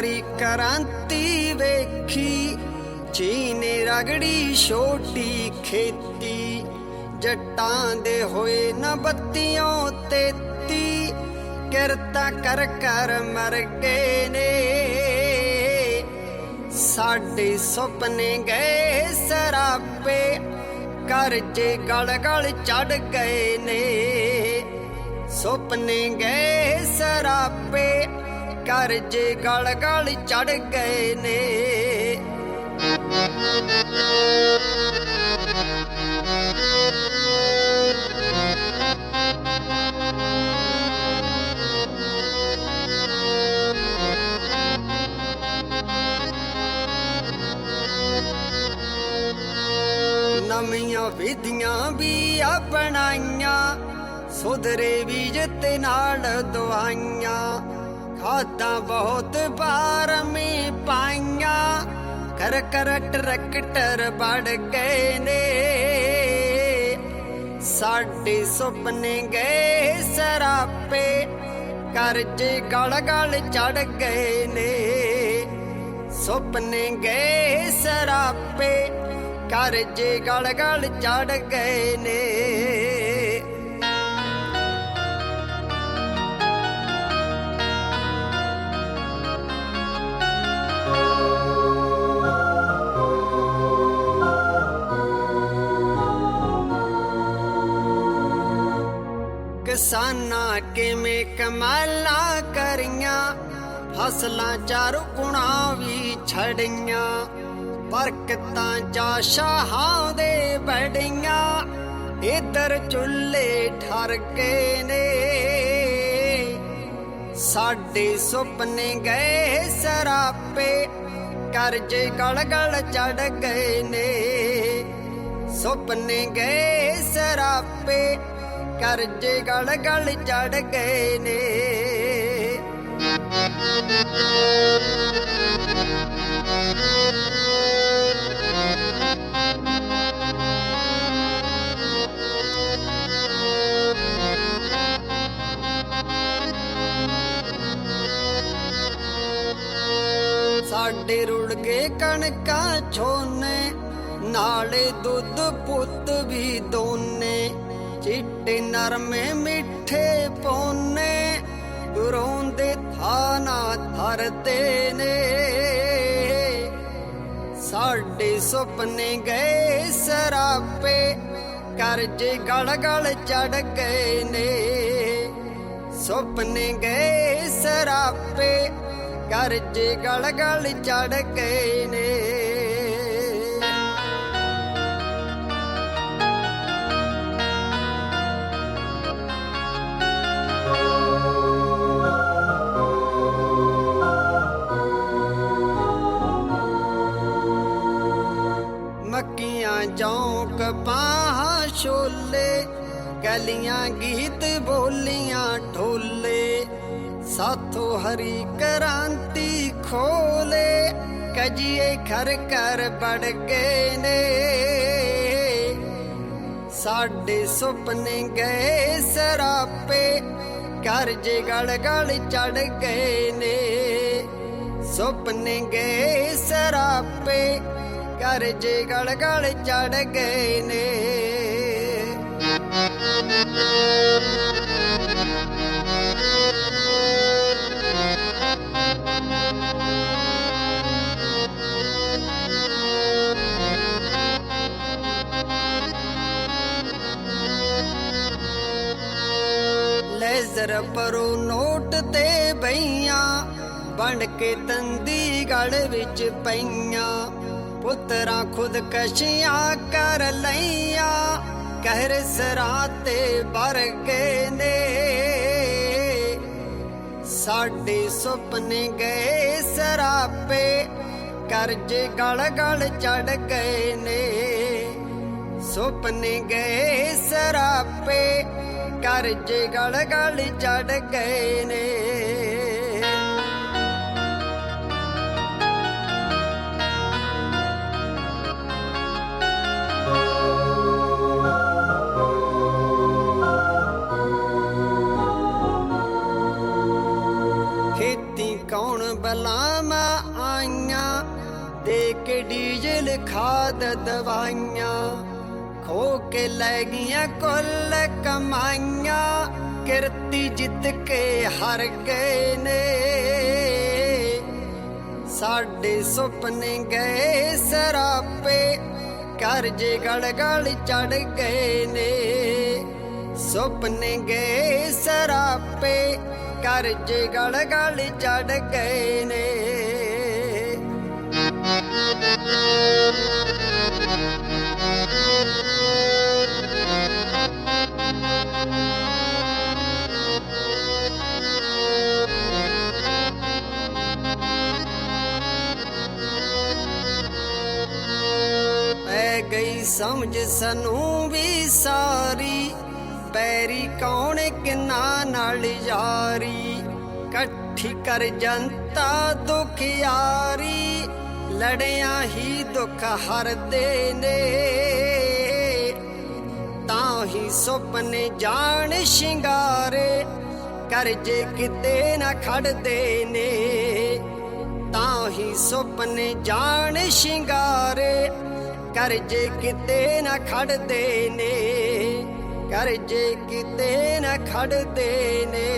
ਹਰੀ ਕ੍ਰਾਂਤੀ ਵੇਖੀ। ਚੀਨੇ ਰਗੜੀ ਛੋਟੀ ਖੇਤੀ, ਜੱਟਾਂ ਦੇ ਹੋਏ ਨਾ ਬੱਤੀਆਂ ਤੇਤੀ, ਕਿਰਤਾ ਕਰ ਕਰ ਮਰ ਗਏ ਨੇ। ਸਾਡੇ ਸੁਪਨੇ ਗਏ ਸਰਾਪੇ ਕਰਜੇ ਗਲ ਗਲ ਚੜ ਗਏ ਨੇ। ਸੁਪਨੇ ਗਏ ਸਰਾਪੇ ਕਰਜੇ ਗਲ ਗਲ ਚੜ ਗਏ ਨੇ। ਨਵੀਆਂ ਵਿਧੀਆਂ ਵੀ ਅਪਣਾਈਆਂ, ਸੁਧਰੇ ਬੀਜ ਤੇ ਨਾਲ ਦਵਾਈਆਂ। ਖਾਦਾਂ ਬਹੁਤ ਬਾਰਮੀ ਪਾਈਆਂ। ਕਰ ਕਰ ਟਰੈਕਟਰ ਵੜ ਗਏ ਨੇ। ਸਾਡੇ ਸੁਪਨੇ ਗਏ ਸਰਾਪੇ। ਕਰਜੇ ਗਲ ਗਲ ਚੜ ਗਏ ਨੇ। ਸੁਪਨੇ ਗਏ ਸਰਾਪੇ। ਕਰਜੇ ਗਲ ਗਲ ਚੜ ਗਏ ਨੇ। ਕਿਸਾਨਾਂ ਕਿਵੇਂ ਕਮਾਲਾਂ ਕਰੀਆਂ? ਫਸਲਾਂ ਚਾਰ ਗੁਣਾ ਵੀ ਛੜੀਆਂ ਬਰਕਤਾਂ ਜਾ ਸ਼ਾਹਾਂ ਦੇ ਬੜੀਆਂ ਇਧਰ ਚੁੱਲੇ ਠਰ ਗਏ ਨੇ। ਸਾਡੇ ਸੁਪਨੇ ਗਏ ਸਰਾਪੇ। ਕਰਜੇ ਗਲ ਗਲ ਚੜ ਗਏ ਨੇ। ਸੁਪਨੇ ਗਏ ਸਰਾਪੇ। ਕਰਜੇ ਗਲ ਗਲ ਚੜ ਗਏ ਨੇ। ਸਾਡੇ ਰੁੜ ਗਏ ਕਣਕਾਂ ਛੋਨੇ, ਨਾਲੇ ਦੁੱਧ ਪੁੱਤ ਵੀ ਦੋਨੇ। ਚਿੱਟੇ ਨਰਮੇ ਮਿੱਠੇ ਪੋਨੇ ਰੋਂਦੇ ਥਾਨਾ ਧਰਦੇ ਨੇ। ਸਾਡੇ ਸੁਪਨੇ ਗਏ ਸਰਾਪੇ, ਕਰਜੇ ਗਲ ਗਲ ਚੜ ਗਏ ਨੇ। ਸੁਪਨੇ ਗਏ ਸਰਾਪੇ, ਕਰਜੇ ਗਲ ਗਲ ਚੜ ਗਏ ਨੇ। ਮੱਕੀਆਂ ਜੌਂ ਕਪਾਹ ਛੋਲੇ ਗਲੀਆਂ ਗੀਤ ਬੋਲੀਆਂ ਢੋਲੇ ਸਾਥੋਂ ਹਰੀ ਕ੍ਰਾਂਤੀ ਖੋਲੇ ਕਜੀਏ ਘਰ ਘਰ ਵੜ ਗਏ ਨੇ ਸਾਡੇ ਸੁਪਨੇ ਗਏ ਸਰਾਪੇ ਕਰਜੇ ਗਲ ਗਲ ਚੜ ਗਏ ਨੇ ਸੁਪਨੇ ਗਏ ਘਰ ਕਰਜੇ ਗਲ ਗਲ ਚੜ ਗਏ ਨੇ। ਲੈਜ਼ਰ ਪਰੋ ਨੋਟ ਤੇ ਬਈਆਂ, ਬਣ ਕੇ ਤੰਦੀ ਗਲ ਵਿੱਚ ਪਈਆਂ। ਪੁੱਤਰਾਂ ਖੁਦ ਕਸ਼ੀਆਂ ਕਰ ਲਈਆਂ, ਕਹਿਰ ਸਰਾ ਤੇ ਵਰ ਗਏ ਨੇ। ਸਾਡੇ ਸੁਪਨੇ ਗਏ ਸਰਾਪੇ, ਕਰਜੇ ਗਲ ਗਲ ਚੜ ਗਏ ਨੇ। ਸੁਪਨੇ ਗਏ ਸਰਾਪੇ, ਕਰਜੇ ਗਲ ਗਲ ਚੜ ਗਏ ਨੇ। ਡੀਜਲ ਖਾਦ ਦਵਾਈਆਂ, ਖੋ ਕੇ ਲੈ ਗਈਆਂ ਕੁੱਲ ਕਮਾਈਆਂ। ਕਿਰਤੀ ਜਿੱਤ ਕੇ ਹਰ ਗਏ ਨੇ। ਸਾਡੇ ਸੁਪਨੇ ਗਏ ਸਰਾਪੇ ਕਰਜੇ ਗਲ ਗਲ ਚੜ ਗਏ ਨੇ। ਸੁਪਨੇ ਗਏ ਸਰਾਪੇ ਕਰਜੇ ਗਲਗਲ ਚੜ ਗਏ ਨੇ। ਗਈ ਸਮਝ ਸਾਨੂੰ ਵੀ ਸਾਰੀ। ਪੈਰੀ ਕੌਣ ਕਿੰਨਾ ਨਾਲ ਯਾਰੀ। ਇਕੱਠੀ ਕਰ ਜਨਤਾ ਦੁਖਿਆਰੀ ਲੜਿਆਂ ਹੀ ਦੁੱਖ ਹਰਦੇ ਨੇ। ਤਾਂ ਹੀ ਸੁਪਨੇ ਜਾਣ ਸ਼ਿੰਗਾਰੇ ਕਰਜੇ ਕਿਤੇ ਨਾ ਖੜਦੇ ਨੇ। ਤਾਂ ਹੀ ਸੁਪਨੇ ਜਾਣ ਸ਼ਿੰਗਾਰੇ ਕਰਜੇ ਕਿਤੇ ਨਾ ਖੜਦੇ ਨੇ। ਕਰਜੇ ਕਿਤੇ ਨਾ ਖੜਦੇ ਨੇ।